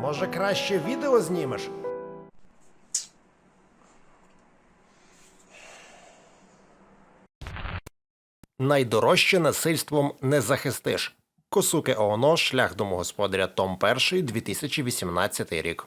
Може, краще відео знімеш? Найдорожче насильством не захистиш. КосукеОоно, шлях домогосподаря Том 1, 2018 рік.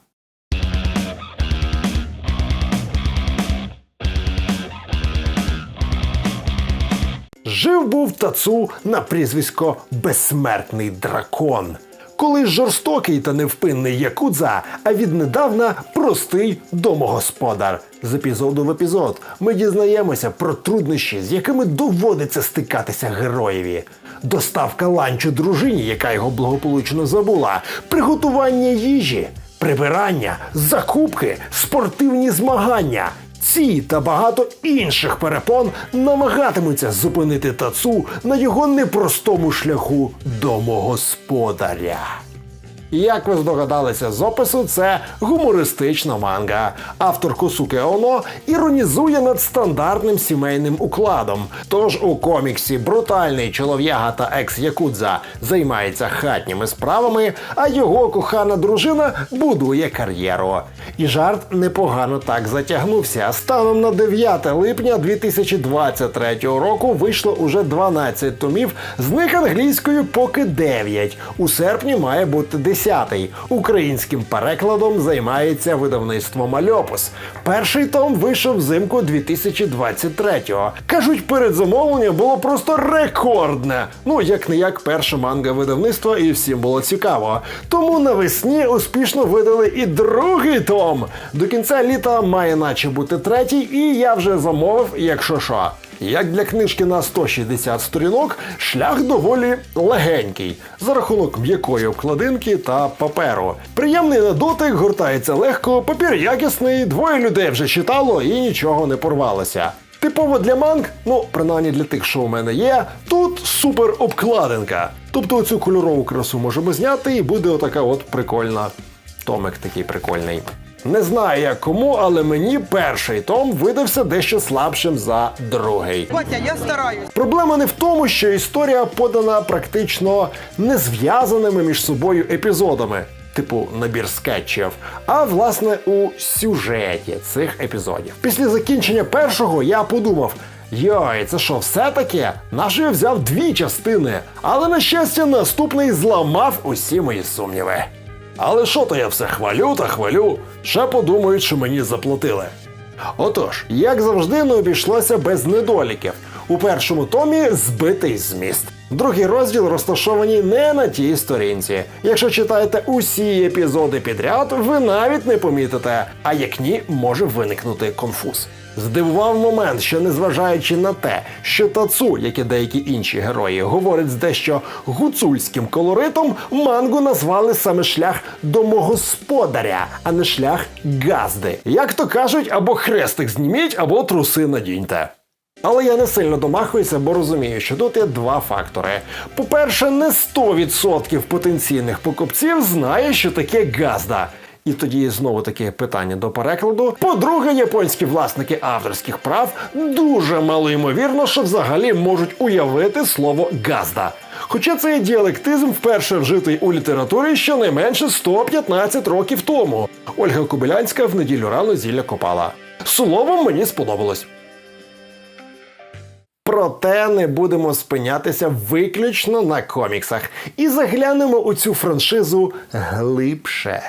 Жив був тацу на прізвисько Безсмертний дракон. Колись жорстокий та невпинний якудза, а віднедавна простий домогосподар. З епізоду в епізод ми дізнаємося про труднощі, з якими доводиться стикатися героєві. Доставка ланчу дружині, яка його благополучно забула, приготування їжі, прибирання, закупки, спортивні змагання. Ці та багато інших перепон намагатимуться зупинити тацу на його непростому шляху домогосподаря. Як ви здогадалися з опису, це гумористична манга. Автор Косуке Оно іронізує над стандартним сімейним укладом. Тож у коміксі брутальний чолов'яга та екс-якудза займається хатніми справами, а його кохана дружина будує кар'єру. І жарт непогано так затягнувся. Станом на 9 липня 2023 року вийшло уже 12 томів, з них англійською поки 9. У серпні має бути 10. Українським перекладом займається видавництво Мальопус. Перший том вийшов взимку 2023-го. Кажуть, передзамовлення було просто рекордне. Ну, як не як перша манга видавництва, і всім було цікаво. Тому навесні успішно видали і другий том. До кінця літа має наче бути третій, і я вже замовив, якщо що. Як для книжки на 160 сторінок, шлях доволі легенький за рахунок м'якої обкладинки та паперу. Приємний на дотик, гортається легко, папір якісний, двоє людей вже читало і нічого не порвалося. Типово для манг, ну принаймні для тих, що у мене є, тут супер обкладинка. Тобто оцю кольорову красу можемо зняти, і буде отака от прикольна. Томик такий прикольний. Не знаю як кому, але мені перший том видався дещо слабшим за другий. Батя, я стараюсь. Проблема не в тому, що історія подана практично не зв'язаними між собою епізодами, типу набір скетчів, а власне у сюжеті цих епізодів. Після закінчення першого я подумав. Йой, це що, все таке? Наш я взяв дві частини, але на щастя, наступний зламав усі мої сумніви. Але що то я все хвалю та хвалю, ще подумають, що мені заплатили. Отож, як завжди, не обійшлося без недоліків. У першому томі збитий зміст. Другий розділ розташовані не на тій сторінці. Якщо читаєте усі епізоди підряд, ви навіть не помітите, а як ні, може виникнути конфуз. Здивував момент, що незважаючи на те, що Тацу, як і деякі інші герої, говорить з дещо гуцульським колоритом, мангу назвали саме шлях домогосподаря, а не шлях газди. Як то кажуть, або хрестик зніміть, або труси надіньте. Але я не сильно домахуюся, бо розумію, що тут є два фактори. По-перше, не 100% потенційних покупців знає, що таке газда. І тоді знову таке питання до перекладу. По-друге, японські власники авторських прав дуже мало ймовірно, що взагалі можуть уявити слово газда. Хоча це є діалектизм вперше вжитий у літературі щонайменше 115 років тому. Ольга Кобилянська в неділю рано зілля копала. Словом, мені сподобалось. Проте не будемо спинятися виключно на коміксах і заглянемо у цю франшизу глибше.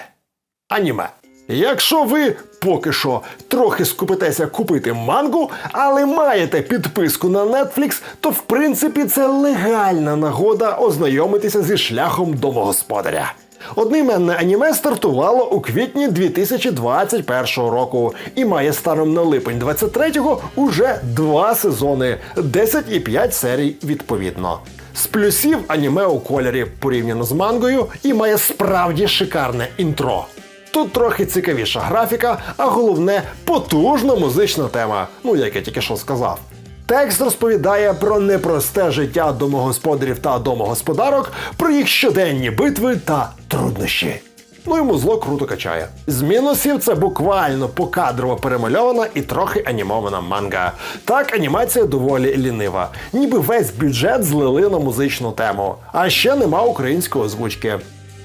Аніме. Якщо ви поки що трохи скупитеся купити мангу, але маєте підписку на Netflix, то в принципі це легальна нагода ознайомитися зі шляхом домогосподаря. Одноіменне аніме стартувало у квітні 2021 року і має станом на липень 23-го уже два сезони, 10 і 5 серій відповідно. З плюсів аніме у кольорі порівняно з мангою і має справді шикарне інтро. Тут трохи цікавіша графіка, а головне потужна музична тема. Ну як я тільки що сказав. Текст розповідає про непросте життя домогосподарів та домогосподарок, про їх щоденні битви та труднощі. Ну йому зло круто качає. З мінусів це буквально покадрово перемальована і трохи анімована манга. Так, анімація доволі лінива. Ніби весь бюджет злили на музичну тему. А ще нема української озвучки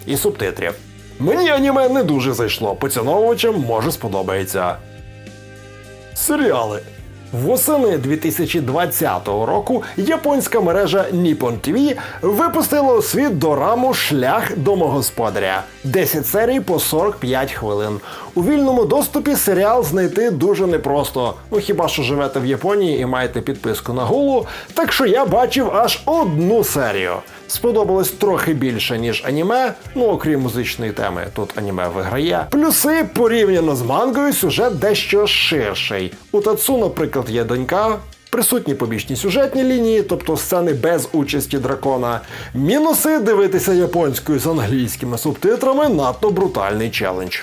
і субтитрів. Мені аніме не дуже зайшло, поціновувачам може сподобається. Серіали. Восени 2020 року японська мережа Nippon TV випустила у світ дораму Шлях домогосподаря 10 серій по 45 хвилин. У вільному доступі серіал знайти дуже непросто. Ну хіба що живете в Японії і маєте підписку на гулу, так що я бачив аж одну серію. Сподобалось трохи більше, ніж аніме, ну окрім музичної теми, тут аніме виграє. Плюси порівняно з мангою сюжет дещо ширший. У Тацу, наприклад, є донька. Присутні побічні сюжетні лінії, тобто сцени без участі дракона. Мінуси дивитися японською з англійськими субтитрами надто брутальний челендж.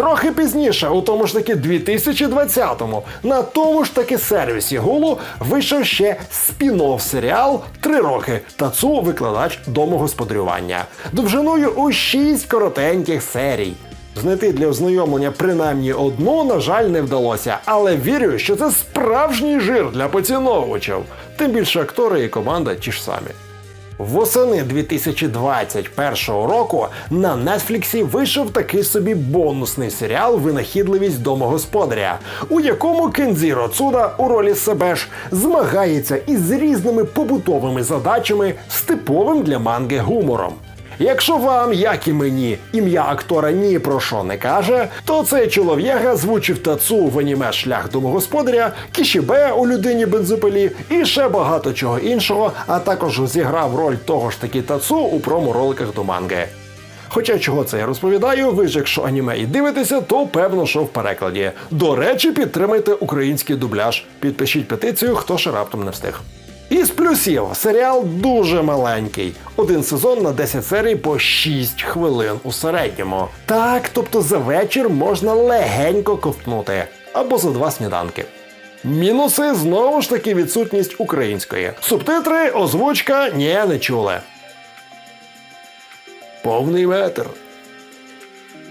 Трохи пізніше, у тому ж таки 2020-му, на тому ж таки сервісі Гулу вийшов ще спін-офф серіал Три роки Тацу викладач домогосподарювання довжиною у 6 коротеньких серій. Знайти для ознайомлення принаймні одну, на жаль, не вдалося, але вірю, що це справжній жир для поціновувачів. Тим більше актори і команда ті ж самі. Восени 2021 року на Нетфліксі вийшов такий собі бонусний серіал Винахідливість домогосподаря, у якому Кензіро Цуда у ролі себе ж змагається із різними побутовими задачами з типовим для манги гумором. Якщо вам, як і мені, ім'я актора ні про що не каже, то цей чолов'яга звучив тацу в аніме шлях домогосподаря, кішібе у людині бензопилі і ще багато чого іншого, а також зіграв роль того ж таки тацу у промо-роликах до манги. Хоча чого це я розповідаю, ви ж якщо аніме і дивитеся, то певно, що в перекладі. До речі, підтримайте український дубляж. Підпишіть петицію, хто ще раптом не встиг. Із плюсів серіал дуже маленький. Один сезон на 10 серій по 6 хвилин у середньому. Так, тобто за вечір можна легенько ковтнути або за два сніданки. Мінуси знову ж таки відсутність української. Субтитри, озвучка ні, не чули. Повний метр.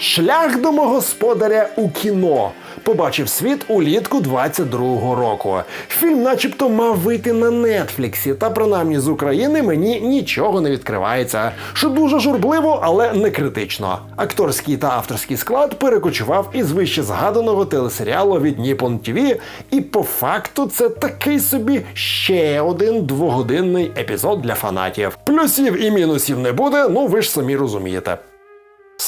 Шлях домогосподаря у кіно побачив світ улітку 22-го року. Фільм, начебто, мав вийти на нетфліксі, та принаймні з України мені нічого не відкривається, що дуже журбливо, але не критично. Акторський та авторський склад перекочував із вище згаданого телесеріалу від Nippon TV, і по факту це такий собі ще один двогодинний епізод для фанатів. Плюсів і мінусів не буде, ну ви ж самі розумієте.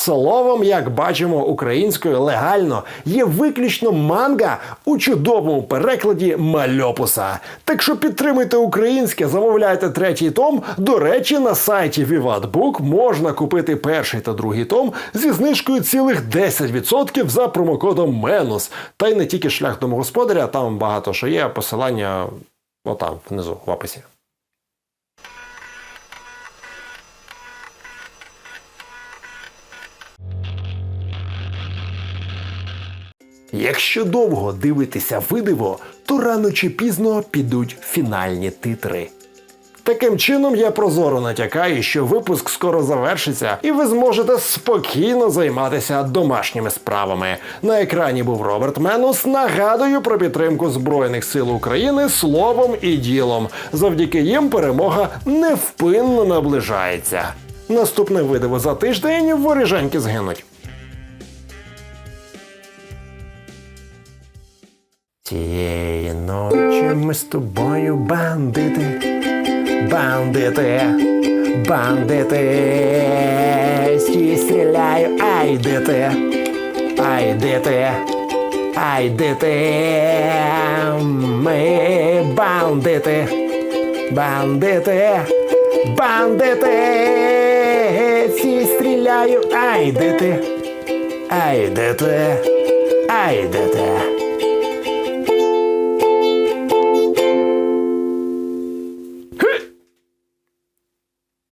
Словом, як бачимо, українською легально є виключно манга у чудовому перекладі мальопуса. Так що підтримуйте українське, замовляйте третій том. До речі, на сайті VivatBook можна купити перший та другий том зі знижкою цілих 10% за промокодом Менус. Та й не тільки шлях домогосподаря, там багато що є. Посилання отам внизу в описі. Якщо довго дивитися видиво, то рано чи пізно підуть фінальні титри. Таким чином я прозоро натякаю, що випуск скоро завершиться, і ви зможете спокійно займатися домашніми справами. На екрані був Роберт Менус. Нагадую про підтримку Збройних сил України словом і ділом. Завдяки їм перемога невпинно наближається. Наступне видиво за тиждень воріженьки згинуть. Цієї ночі ми з тобою бандити, бандити, бандити, Стій, стріляю, ай дити, ай дити, ай дити, ми бандити, бандити, бандити, Стій, стріляю, ай дити, ай дити, ай дити.